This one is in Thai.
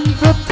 มประ